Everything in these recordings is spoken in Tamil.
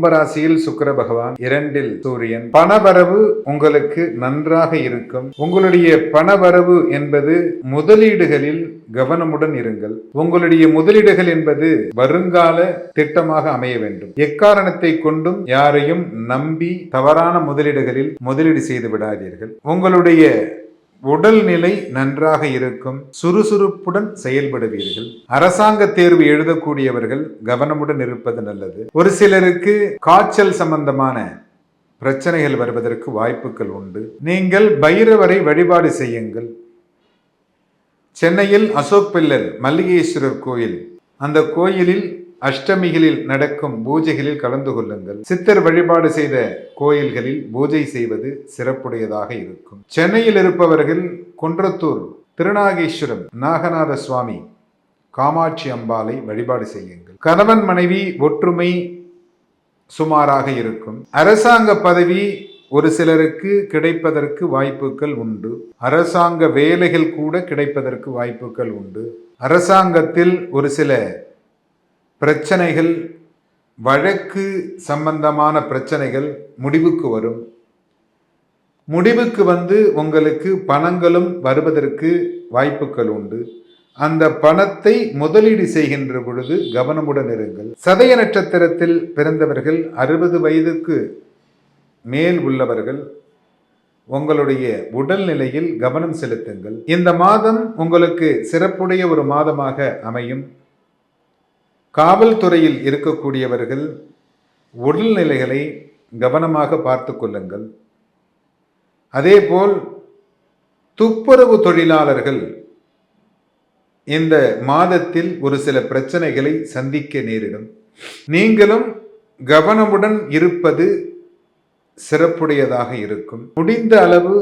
கும்பராசியில் சுக்கர பகவான் இரண்டில் சூரியன். பணவரவு உங்களுக்கு நன்றாக இருக்கும். உங்களுடைய பணவரவு என்பது முதலீடுகளில் கவனமுடன் இருங்கள். உங்களுடைய முதலீடுகள் என்பது வருங்கால திட்டமாக அமைய வேண்டும். எக்காரணத்தை கொண்டும் யாரையும் நம்பி தவறான முதலீடுகளில் முதலீடு செய்து விடாதீர்கள். உங்களுடைய உடல்நிலை நன்றாக இருக்கும் சுறுசுறுப்புடன் செயல்படுவீர்கள். அரசாங்க தேர்வு எழுதக்கூடியவர்கள் கவனமுடன் இருப்பது நல்லது. ஒரு சிலருக்கு காய்ச்சல் சம்பந்தமான பிரச்சனைகள் வருவதற்கு வாய்ப்புகள் உண்டு. நீங்கள் பைரவரை வழிபாடு செய்யுங்கள். சென்னையில் அசோக் பில்லர் மல்லிகேஸ்வரர் கோயில் அந்த கோயிலில் அஷ்டமிகளில் நடக்கும் பூஜைகளில் கலந்து கொள்ளுங்கள். சித்தர் வழிபாடு செய்த கோயில்களில் பூஜை செய்வது சிறப்புடையதாக இருக்கும். சென்னையில் இருப்பவர்கள் குன்றத்தூர் திருநாகேஸ்வரம் நாகநாத சுவாமி காமாட்சி அம்பாளை வழிபாடு செய்யுங்கள். கணவன் மனைவி ஒற்றுமை சுமாராக இருக்கும். அரசாங்க பதவி ஒரு சிலருக்கு கிடைப்பதற்கு வாய்ப்புகள் உண்டு. அரசாங்க வேலைகள் கூட கிடைப்பதற்கு வாய்ப்புகள் உண்டு. அரசாங்கத்தில் ஒரு சில பிரச்சனைகள் வழக்கு சம்பந்தமான பிரச்சனைகள் முடிவுக்கு வரும். முடிவுக்கு வந்து உங்களுக்கு பணங்களும் வருவதற்கு வாய்ப்புகள் உண்டு. அந்த பணத்தை முதலீடு செய்கின்ற பொழுது கவனமுடன் இருங்கள். சதய நட்சத்திரத்தில் பிறந்தவர்கள் அறுபது வயதுக்கு மேல் உள்ளவர்கள் உங்களுடைய உடல்நிலையில் கவனம் செலுத்துங்கள். இந்த மாதம் உங்களுக்கு சிறப்புடைய ஒரு மாதமாக அமையும். காவல்துறையில் இருக்கக்கூடியவர்கள் உடல்நிலைகளை கவனமாக பார்த்து கொள்ளுங்கள். அதேபோல் துப்புரவு தொழிலாளர்கள் இந்த மாதத்தில் ஒரு சில பிரச்சனைகளை சந்திக்க நேரிடும். நீங்களும் கவனமுடன் இருப்பது சிறப்புடையதாக இருக்கும். முடிந்த அளவு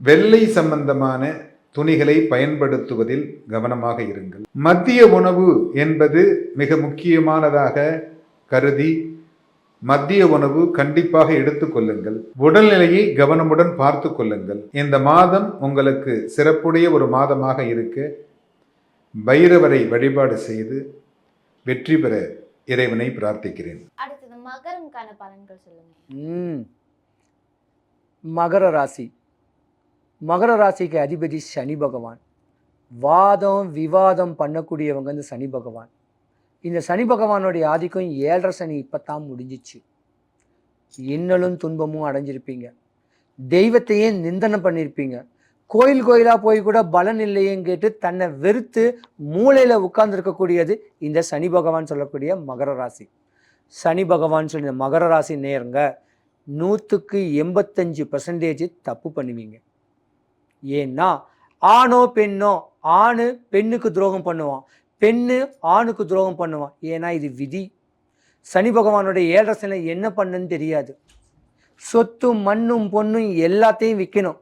வெள்ளை சம்பந்தமான துணிகளை பயன்படுத்துவதில் கவனமாக இருங்கள். மதிய உணவு என்பது மிக முக்கியமானதாக கருதி மதிய உணவு கண்டிப்பாக எடுத்துக்கொள்ளுங்கள் உடல்நிலையை கவனமுடன் பார்த்து கொள்ளுங்கள். இந்த மாதம் உங்களுக்கு சிறப்புடைய ஒரு மாதமாக இருக்க. பைரவரை வழிபாடு செய்து வெற்றி பெற இறைவனை பிரார்த்திக்கிறேன். அடுத்தது மகரம்கான பலன்கள் சொல்லுங்க. ம். மகர ராசி. மகர ராசிக்கு அதிபதி சனி பகவான். வாதம் விவாதம் பண்ணக்கூடியவங்க இந்த சனி பகவான். இந்த சனி பகவானுடைய ஆதிக்கம் ஏழரை சனி இப்போ தான் முடிஞ்சிச்சு. இன்னலும் துன்பமும் அடைஞ்சிருப்பீங்க. தெய்வத்தையே நிந்தனை பண்ணியிருப்பீங்க கோயில் கோயிலாக போய் கூட பலன் இல்லையேன்னு கேட்டு தன்னை வெறுத்து மூளையில் உட்கார்ந்துருக்கக்கூடியது இந்த சனி பகவான் சொல்லக்கூடிய மகர ராசி. சனி பகவான் சொல்லி மகர ராசி நேருங்க நூற்றுக்கு எண்பத்தஞ்சு பர்சன்டேஜ் தப்பு பண்ணுவீங்க. ஏன்னா ஆணோ பெண்ணோ ஆணு பெண்ணுக்கு துரோகம் பண்ணுவான். பெண்ணு ஆணுக்கு துரோகம் பண்ணுவான். ஏன்னா இது விதி. சனி பகவானுடைய ஏழரசனை என்ன பண்ணுன்னு தெரியாது. சொத்தும் மண்ணும் பொண்ணும் எல்லாத்தையும் விற்கணும்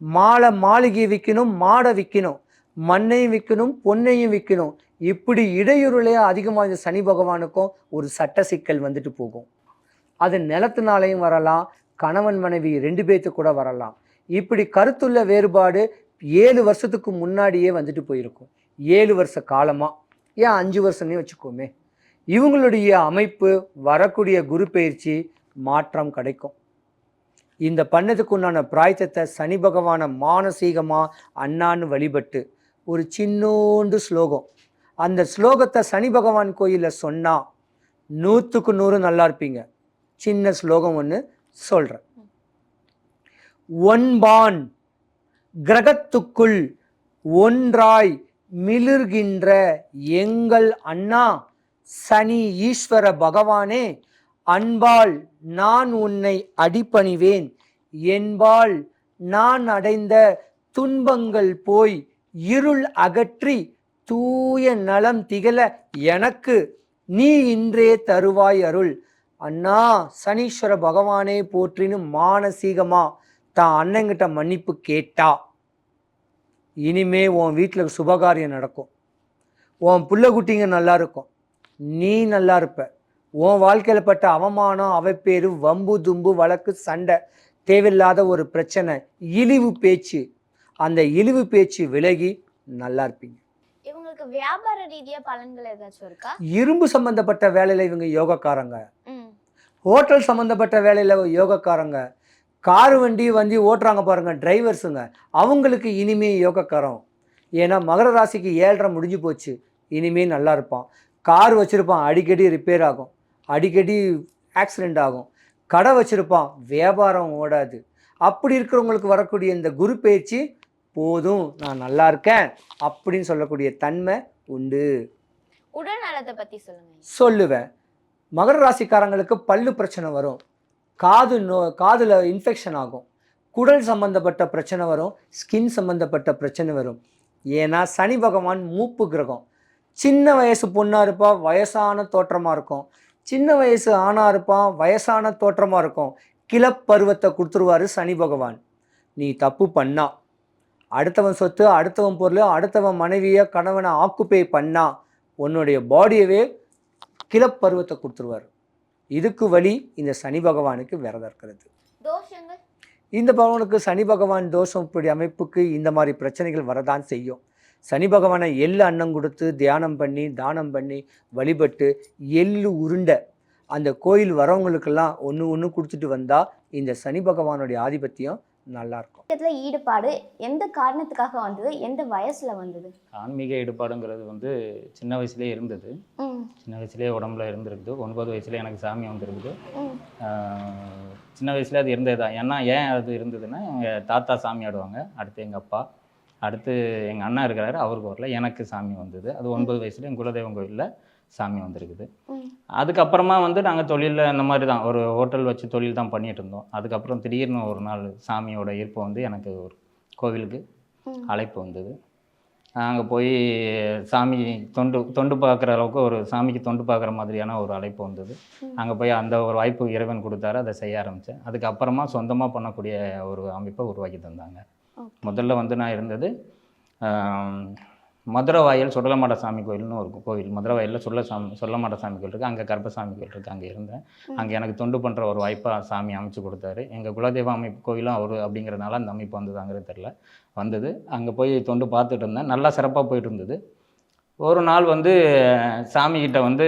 மாலை மாளிகையை விற்கணும் மாடை விற்கணும் மண்ணையும் விற்கணும் பொன்னையும் விற்கணும் இப்படி இடையூறுலே அதிகமாக இந்த சனி பகவானுக்கும் ஒரு சட்ட சிக்கல் வந்துட்டு போகும். அது நிலத்தினாலையும் வரலாம் கணவன் மனைவி ரெண்டு பேர்த்து கூட வரலாம். இப்படி கருத்துள்ள வேறுபாடு ஏழு வருஷத்துக்கு முன்னாடியே வந்துட்டு போயிருக்கும். ஏழு வருஷ காலமாக ஏன் அஞ்சு வருஷம்னே வச்சுக்கோமே. இவங்களுடைய அமைப்பு வரக்கூடிய குரு பயிற்சி மாற்றம் கிடைக்கும். இந்த பண்ணதுக்கு உண்டான பிராயத்தத்தை சனி பகவானை மானசீகமாக அண்ணான்னு வழிபட்டு ஒரு சின்னோண்டு ஸ்லோகம். அந்த ஸ்லோகத்தை சனி பகவான் கோயிலில் சொன்னால் நூற்றுக்கு நூறு நல்லா இருப்பீங்க. சின்ன ஸ்லோகம் ஒன்று சொல்கிறேன் ஒன்பான் கிரகத்துக்குள் ஒன்றாய் மிளிர்கின்ற எங்கள் அண்ணா சனி ஈஸ்வர பகவானே அன்பால் நான் உன்னை அடிபணிவேன் என்பால் நான் அடைந்த துன்பங்கள் போய் இருள் அகற்றி தூய நலம் திகழ எனக்கு நீ இன்றே தருவாய் அருள். அண்ணா சனீஸ்வர பகவானே போற்றினும் மானசீகமா? தான் அண்ணங்கிட்ட மன்னிப்பு கேட்டா இனிமே உன் வீட்டில் சுபகாரியம் நடக்கும். உன் புள்ள குட்டிங்க நல்லா இருக்கும். நீ நல்லா இருப்ப. உன் வாழ்க்கையில் பட்ட அவமானம் அவப்பேரு வம்பு தும்பு வழக்கு சண்டை தேவையில்லாத ஒரு பிரச்சனை இழிவு பேச்சு அந்த இழிவு பேச்சு விலகி நல்லா இருப்பீங்க. இவங்களுக்கு வியாபார ரீதியா பலன்கள் ஏதாச்சும் இருக்கா? இரும்பு சம்பந்தப்பட்ட வேலையில் இவங்க யோகக்காரங்க. ஹோட்டல் சம்மந்தப்பட்ட வேலையில் யோகக்காரங்க. காரு வண்டி வண்டி ஓட்டுறாங்க பாருங்க டிரைவர்ஸுங்க அவங்களுக்கு இனிமே யோகக்காரம். ஏன்னா மகர ராசிக்கு ஏழரை முடிஞ்சு போச்சு. இனிமே நல்லா இருப்பான். கார் வச்சுருப்பான் அடிக்கடி ரிப்பேர் ஆகும். அடிக்கடி ஆக்சிடெண்ட் ஆகும். கடை வச்சுருப்பான் வியாபாரம் ஓடாது. அப்படி இருக்கிறவங்களுக்கு வரக்கூடிய இந்த குரு பேச்சு போதும் நான் நல்லா இருக்கேன் அப்படின்னு சொல்லக்கூடிய தன்மை உண்டு. உடல் நலத்தை பத்தி சொல்லுங்க. சொல்லுவேன். மகர ராசிக்காரங்களுக்கு பல்லு பிரச்சனை வரும். காது நோ காதில் இன்ஃபெக்ஷன் ஆகும். குடல் சம்பந்தப்பட்ட பிரச்சனை வரும் ஸ்கின் சம்பந்தப்பட்ட பிரச்சனை வரும். ஏன்னா சனி பகவான் மூப்பு கிரகம். சின்ன வயசு பொண்ணாக இருப்பா வயசான தோற்றமாக இருக்கும். சின்ன வயசு ஆணாக இருப்பான் வயசான தோற்றமாக இருக்கும். கிளப்பருவத்தை கொடுத்துருவாரு சனி பகவான். நீ தப்பு பண்ணா. அடுத்தவன் சொத்து அடுத்தவன் பொருள் அடுத்தவன் மனைவியை கணவனை ஆக்குப்பை பண்ணா உன்னுடைய பாடியவே கிளப்பருவத்தை கொடுத்துருவார். இதுக்கு வழி இந்த சனி பகவானுக்கு விரதம் இருக்கிறது. தோஷங்கள்? இந்த பகவானுக்கு சனி பகவான் தோஷம் இப்படி அமைப்புக்கு இந்த மாதிரி பிரச்சனைகள் வரதான் செய்யும். சனி பகவானை எள்ளு அன்னம் கொடுத்து தியானம் பண்ணி தானம் பண்ணி வழிபட்டு எள்ளு உருண்டை அந்த கோயில் வரவங்களுக்கெல்லாம் ஒன்று ஒன்று கொடுத்துட்டு வந்தால் இந்த சனி பகவானுடைய ஆதிபத்தியம் நல்லா இருக்கும். இதுல ஈடுபாடு எந்த காரணத்துக்காக வந்தது? எந்த வயசுல வந்தது? ஆன்மீக ஈடுபாடுங்கிறது வந்து சின்ன வயசுலேயே இருந்தது. ம், சின்ன வயசுலேயே உடம்புல இருந்திருக்குது. ஒன்பது வயசுல எனக்கு சாமி வந்திருக்குது. சின்ன வயசுல அது இருந்தது தான் ஏன்னா ஏன் அது இருந்ததுன்னா எங்கள் தாத்தா சாமி ஆடுவாங்க. அடுத்து எங்கள் அப்பா. அடுத்து எங்கள் அண்ணா இருக்கிறாரு. அவருக்கு வரல. எனக்கு சாமி வந்தது. அது ஒன்பது வயசுல எங்கள் குலதெய்வம் கோயிலில் சாமி வந்திருக்குது. அதுக்கப்புறமா வந்து நாங்கள் தொழிலில் இந்த மாதிரி தான் ஒரு ஹோட்டல் வச்சு தொழில் தான் பண்ணிட்டு இருந்தோம். அதுக்கப்புறம் திடீர்னு ஒரு நாள் சாமியோட ஈர்ப்பு வந்து எனக்கு ஒரு கோவிலுக்கு. அழைப்பு வந்தது. அங்கே போய் சாமி தொண்டு தொண்டு பார்க்குற அளவுக்கு ஒரு சாமிக்கு தொண்டு பார்க்குற மாதிரியான ஒரு அழைப்பு வந்தது. அங்கே போய் அந்த ஒரு வாய்ப்பு இறைவன் கொடுத்தாரு அதை செய்ய ஆரம்பித்தேன் அதுக்கப்புறமா சொந்தமாக பண்ணக்கூடிய ஒரு அமைப்பை உருவாக்கி தந்தாங்க. முதல்ல வந்து நான் இருந்தது மதுரை வாயல் சுடலமாட சாமி கோயில்னு ஒரு கோவில் மதுரை வாயிலில் சுடல சாமி சொல்லமாட சாமி கோயில் இருக்குது அங்கே கர்ப்பசாமி கோயில் இருக்குது அங்கே இருந்தேன். அங்கே எனக்கு தொண்டு பண்ணுற ஒரு வாய்ப்பாக சாமி அமைச்சு கொடுத்தாரு. எங்கள் குலதெய்வ அமைப்பு கோயிலும் அவர் அப்படிங்கிறனால அந்த அமைப்பு வந்ததாங்கிறது தெரில வந்தது. அங்கே போய் தொண்டு பார்த்துட்டு இருந்தேன். நல்லா சிறப்பாக போயிட்டு இருந்தது. ஒரு நாள் வந்து சாமிக்கிட்ட வந்து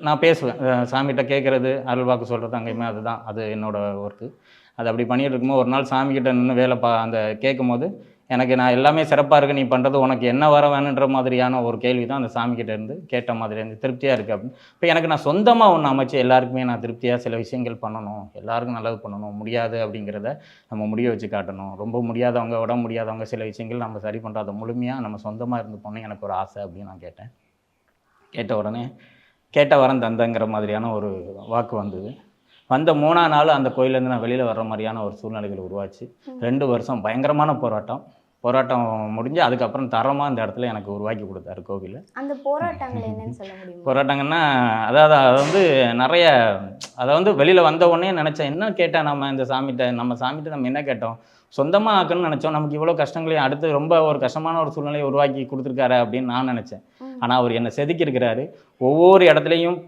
நான் பேசுவேன். சாமிகிட்ட கேட்குறது அருள்வாக்கு சொல்கிறது அங்கேயுமே அதுதான். அது என்னோட ஒர்க்கு அது அப்படி பண்ணிட்டு இருக்கும்போது ஒரு நாள் சாமிக்கிட்ட நின்று வேலை பா அந்த கேட்கும்போது எனக்கு நான் எல்லாமே சிறப்பாக இருக்கு. நீ பண்ணுறது உனக்கு என்ன வர வேணுன்ற மாதிரியான ஒரு கேள்வி தான் அந்த சாமிக்கிட்ட இருந்து கேட்ட மாதிரி இருந்து திருப்தியாக இருக்குது அப்படின்னு. இப்போ எனக்கு நான் சொந்தமாக ஒன்று அமைச்சு எல்லாருக்குமே நான் திருப்தியாக சில விஷயங்கள் பண்ணணும். எல்லாருக்கும் நல்லது பண்ணணும். முடியாது அப்படிங்கிறத நம்ம முடிய வச்சு காட்டணும். ரொம்ப முடியாதவங்க உடம்பு முடியாதவங்க சில விஷயங்கள் நம்ம சரி பண்ணுறத முழுமையாக நம்ம சொந்தமாக இருந்து போனோம் எனக்கு ஒரு ஆசை அப்படின்னு நான் கேட்டேன். கேட்ட உடனே கேட்ட வரம் தந்தங்கிற மாதிரியான ஒரு வாக்கு வந்தது. வந்த மூணா நாள் அந்த கோயிலேருந்து நான் வெளியில் வர்ற மாதிரியான ஒரு சூழ்நிலைகள் உருவாச்சு. ரெண்டு வருஷம் பயங்கரமான போராட்டம். போராட்டம் முடிஞ்சு அதுக்கப்புறம் தரமாக இந்த இடத்துல எனக்கு உருவாக்கி கொடுத்தாரு கோவில். அந்த போராட்டங்கள் என்னன்னு சொல்ல முடியுமா? போராட்டங்கன்னா அதாவது அதை வந்து நிறைய அதை வந்து வெளியில் வந்த உடனே நினச்சேன் என்ன கேட்டேன் நம்ம இந்த சாமிகிட்ட நம்ம சாமிகிட்ட நம்ம என்ன கேட்டோம்? சொந்தமாக ஆக்கணும்னு நினச்சோம். நமக்கு இவ்வளோ கஷ்டங்களையும் அடுத்து ரொம்ப ஒரு கஷ்டமான ஒரு சூழ்நிலையை உருவாக்கி கொடுத்துருக்காரு அப்படின்னு நான் நினச்சேன். ஆனால் அவர் என்னை செதுக்கி இருக்கிறாரு ஒவ்வொரு இடத்துலையும்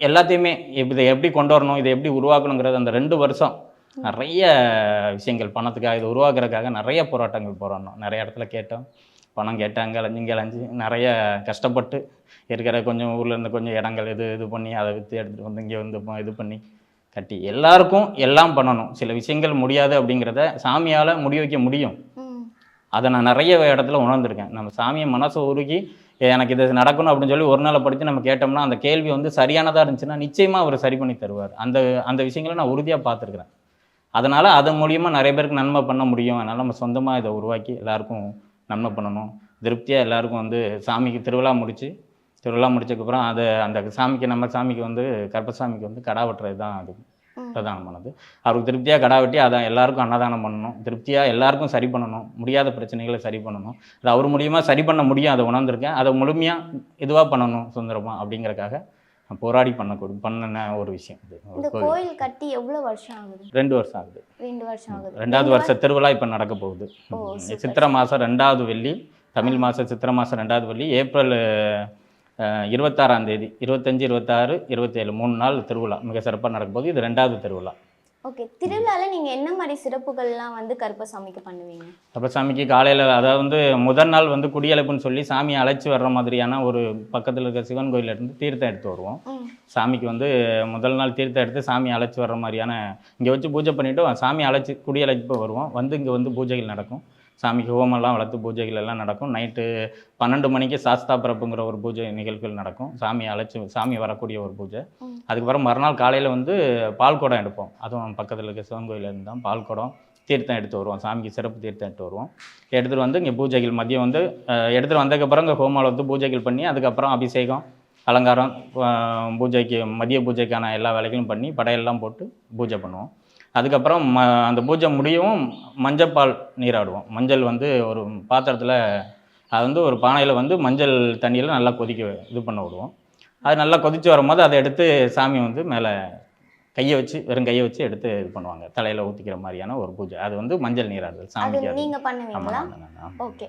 எல்லாத்தையுமே இதை எப்படி கொண்டு வரணும் இதை எப்படி உருவாக்கணுங்கிறது அந்த ரெண்டு வருஷம் நிறைய விஷயங்கள் பணத்துக்காக இதை உருவாக்குறதுக்காக நிறைய போராட்டங்கள் போராடணும் நிறைய இடத்துல கேட்டோம். பணம் கேட்டாங்க இங்கே அலைஞ்சு நிறைய கஷ்டப்பட்டு இருக்கிற கொஞ்சம் ஊர்ல இருந்து கொஞ்சம் இடங்கள் இது இது பண்ணி அதை விற்று எடுத்துகிட்டு வந்து இங்கே வந்து இது பண்ணி கட்டி எல்லாருக்கும் எல்லாம் பண்ணணும். சில விஷயங்கள் முடியாது அப்படிங்கிறத சாமியால் முடிய வைக்க முடியும். அதை நான் நிறைய இடத்துல உணர்ந்திருக்கேன். நம்ம சாமியை மனசை உருகி எனக்கு இது நடக்கணும் அப்படின்னு சொல்லி ஒரு நாளை படித்து நம்ம கேட்டோம்னா அந்த கேள்வி வந்து சரியானதாக இருந்துச்சுன்னா நிச்சயமாக அவர் சரி பண்ணி தருவார். அந்த அந்த விஷயங்களை நான் உறுதியாக பார்த்துருக்குறேன். அதனால் அது மூலியமாக நிறைய பேருக்கு நன்மை பண்ண முடியும். அதனால் நம்ம சொந்தமாக இதை உருவாக்கி எல்லாருக்கும் நன்மை பண்ணணும். திருப்தியாக எல்லாருக்கும் வந்து சாமிக்கு திருவிழா முடித்து திருவிழா முடிச்சதுக்கப்புறம் அதை அந்த சாமிக்கு நம்ம சாமிக்கு வந்து கருப்பசாமிக்கு வந்து கடா வெட்டுறது தான் அது. பிரதானமானது. அவருக்கு திருப்தியாக கடா வெட்டி அதை எல்லாருக்கும் அன்னதானம் பண்ணணும். திருப்தியாக எல்லாருக்கும் சரி பண்ணணும். முடியாத பிரச்சனைகளை சரி பண்ணணும். அது அவர் மூலியமாக சரி பண்ண முடியும். அதை உணர்ந்திருக்கேன். அதை முழுமையாக இதுவாக பண்ணணும் சுதந்திரமா அப்படிங்கறக்காக போராடி பண்ணக்கூடிய பண்ணின ஒரு விஷயம் இந்த கோயில் கட்டி எவ்வளவு வருஷம் ஆகுது? ரெண்டு வருஷம் ஆகுது. ரெண்டு வருஷம் ஆகுது. ரெண்டாவது வருஷ திருவிழா இப்போ நடக்க போகுது. சித்திரை மாதம் ரெண்டாவது வெள்ளி தமிழ் மாதம் சித்திரை மாதம் ரெண்டாவது வெள்ளி ஏப்ரல் இருபத்தாறாம் தேதி இருபத்தஞ்சு இருபத்தாறு இருபத்தேழு மூணு நாள் திருவிழா. மிக சிறப்பாக நடக்க போகுது. இது ரெண்டாவது திருவிழா. ஓகே திருவிழால நீங்க என்ன மாதிரி சிறப்புகள்லாம் வந்து கருப்பசாமிக்கு பண்ணுவீங்க? அப்போ சாமிக்கு காலையில் அதாவது வந்து முதல் நாள் வந்து குடியழைப்புன்னு சொல்லி சாமியை அழைச்சி வர்ற மாதிரியான ஒரு பக்கத்தில் இருக்க சிவன் கோயில்ல இருந்து தீர்த்தம் எடுத்து வருவோம். சாமிக்கு வந்து முதல் நாள் தீர்த்தம் எடுத்து சாமி அழைச்சி வர்ற மாதிரியான இங்கே வச்சு பூஜை பண்ணிவிட்டு சாமி அழைச்சி குடி அழைச்சி வருவோம். வந்து இங்கே வந்து பூஜைகள் நடக்கும். சாமிக்கு ஹோமம்லாம் வளர்த்து பூஜைகள் எல்லாம் நடக்கும். நைட்டு பன்னெண்டு மணிக்கு சாஸ்தா பிறப்புங்கிற ஒரு பூஜை நிகழ்வுகள் நடக்கும். சாமி அழைச்சி சாமி வரக்கூடிய ஒரு பூஜை. அதுக்கப்புறம் மறுநாள் காலையில் வந்து பால் குடம் எடுப்போம். அதுவும் பக்கத்தில் இருக்க சிவன் கோயிலேருந்து தான் பால் குடம் தீர்த்தம் எடுத்து வருவோம். சாமிக்கு சிறப்பு தீர்த்தம் எடுத்து வருவோம். எடுத்துகிட்டு வந்து இங்கே பூஜைகள் மதியம் வந்து எடுத்துகிட்டு வந்ததுக்கப்புறம் இங்கே ஹோமாவில் வந்து பூஜைகள் பண்ணி அதுக்கப்புறம் அபிஷேகம் அலங்காரம் பூஜைக்கு மதிய பூஜைக்கான எல்லா வேலைகளும் பண்ணி படையெல்லாம் போட்டு பூஜை பண்ணுவோம். அதுக்கப்புறம் ம அந்த பூஜை முடியவும் மஞ்சப்பால் நீராடுவோம். மஞ்சள் வந்து ஒரு பாத்திரத்தில் அது வந்து ஒரு பானையில் வந்து மஞ்சள் தண்ணியில் நல்லா கொதிக்க இது பண்ண விடுவோம். அது நல்லா கொதித்து வரும்போது அதை எடுத்து சாமி வந்து மேலே கையை வச்சு வெறும் கையை வச்சு எடுத்து இது பண்ணுவாங்க. தலையில் ஊற்றிக்கிற மாதிரியான ஒரு பூஜை. அது வந்து மஞ்சள் நீராடுதல். சாமிக்கு அது நீங்க பண்ணுவீங்களா. ஓகே.